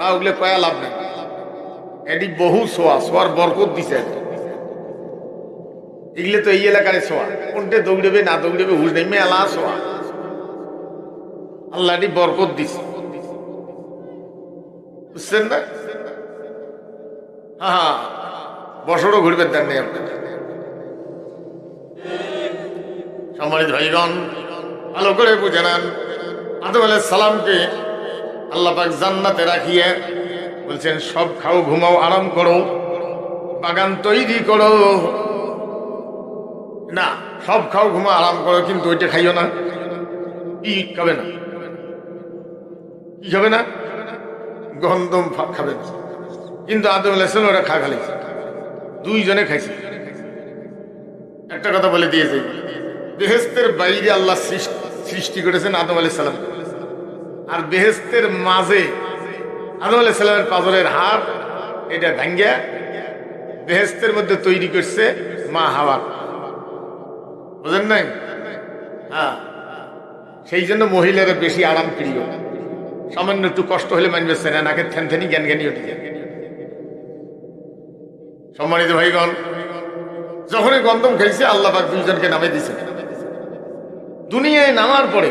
বা ওগুলো কয়া লাভ নেই? এটি বহু সোয়া, সোয়ার বরকত দিছে। এগুলো তো এই এলাকার সোয়া। কোনটে দৌড়বে, না দৌড়বে হুজ নেই, মেলা সোয়া। আল্লাহ এটি বরকত দিছে। বুঝছেন না? হ্যাঁ হ্যাঁ বছরও ঘুরবেন দেন নেই সম্মানিত ভাইগণ, ভালো করে বুঝে নেন। আদম আলাইহিস সালামকে আল্লাহ পাক জান্নাতে রাখিয়ে বলছেন, সব খাও, ঘুমাও, আরাম করো, বাগান তৈরি করো। না, সব খাও, ঘুমাও, আরাম করো, কিন্তু ওইটা খাইও না। কি খাবে না? কি খাবে না? গন্ধম খাবে। না কিন্তু আদম আলাইসাল ওরা খা খালিছে দুইজনে খাইছে। একটা কথা বলে দিয়েছে বেহেস্তের বাইরে আল্লাহ সৃষ্টি করেছেন আদম আলাইহিস সালাম। আর বেহেস্তের মাঝে আদম আলাইহিস সালামের পাজরের হাড়, এটা ভাঙ্গিয়া বেহেস্তের মধ্যে তৈরি করছে মা হাওয়া। বুঝেন নাই? হ্যাঁ। সেই জন্য মহিলারা বেশি আরাম প্রিয় সামান্য একটু কষ্ট হলে মানবে সেনা নাকে থ্যানি জ্ঞান জ্ঞানী উঠে যায়। সম্মানিত ভাইগণ, যখনই গন্ধম খাইছে আল্লাহ দুইজনকে নামে দিছে দুনিয়ায় নামার পরে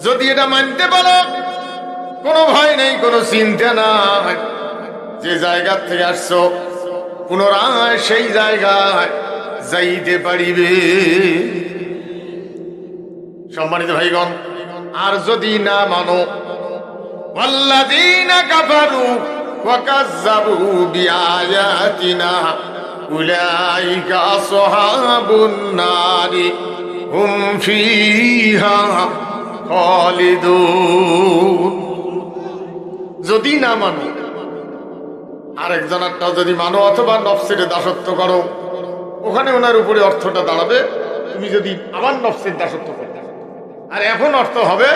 যদি এটা মানতে পারো কোনো ভয় নেই কোনো চিন্তা নাই যে জায়গা থেকে আসছো পুনরায় সেই জায়গায় যাইতে পারিবে সম্মানিত ভাইগণ আর যদি না মানো والذين كفروا وكذبوا بآياتنا أولئك أصحاب النار هم فيها خالدون যদি না মানো আরেকজনেরটা যদি মানো অথবা নফসের দাসত্ব করো, ওখানে ওনার উপরে অর্থটা দাঁড়াবে, তুমি যদি আবার নফসের দাসত্ব করো। আর এখন অর্থ হবে,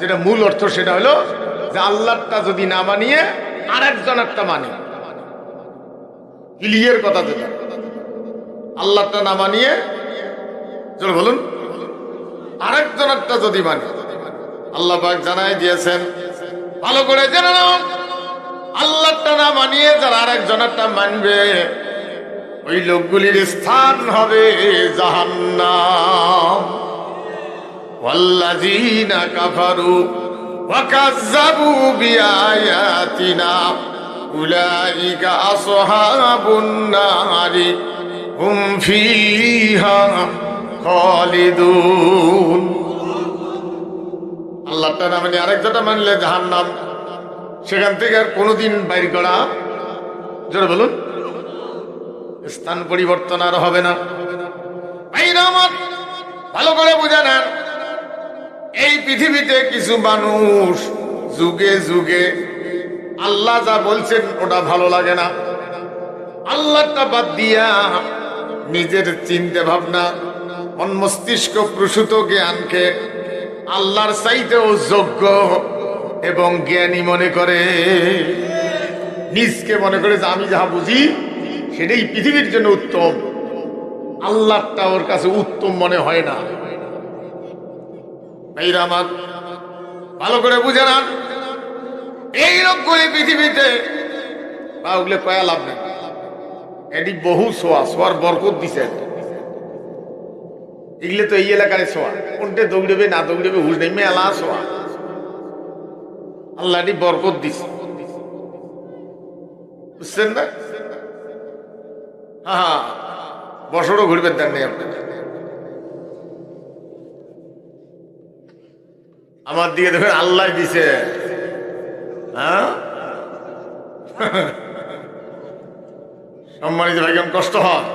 যেটা মূল অর্থ সেটা হলো যে আল্লাহটা যদি না মানিয়ে আর একজনেরটা মানে। ক্লিয়ার কথা যেটা আল্লাহটা না মানিয়ে, চলো বলুন। আরেকজনেরটা যদি মানে। আল্লাহ জানাই দিয়েছেন, ভালো করে জেনে নাও। আল্লাহটা না মানিয়ে যারা আরেকজনেরটা মানবে, ওই লোকগুলির স্থান হবে জাহান্নাম। খালিদুন। আল্লাহটা না মানে আরেকটা মানলে জাহান্নাম। সেখান থেকে আর কোনোদিন বাইর করা জোরে বলুন। স্থান পরিবর্তন আর হবে না। ভালো করে বুঝে নেন। এই পৃথিবীতে কিছু মানুষ যুগে যুগে আল্লাহ যা বলছেন ওটা ভালো লাগে না। আল্লাহটা বাদ দিয়া নিজের চিন্তা ভাবনা মস্তিষ্ক প্রসূত জ্ঞানকে আল্লাহর চাইতেও যোগ্য এবং জ্ঞানী মনে করে। নিজকে মনে করে যে আমি যাহা বুঝি, সেটাই পৃথিবীর জন্য উত্তম। আল্লাহটা ওর কাছে উত্তম মনে হয় না। ভালো করে বুঝে না এই লোকগুলি পৃথিবীতে বা ওগুলো কয়া লাভ নেই। এটি বহু সোয়া, সোয়ার বরকত দিছে। এগুলো তো এই এলাকার সোয়া কোনটে দৌড়বে, না দৌড়বে হুজ নেই, মেলা সোয়া আল্লাহ এটি বরকত দিছে। বুঝছেন না? হ্যাঁ বছরও ঘুরবেন দেন নেই আমার দিকে দেখুন আল্লাহ দিছে। হ্যাঁ সম্মানিত ভাই কষ্ট হয়?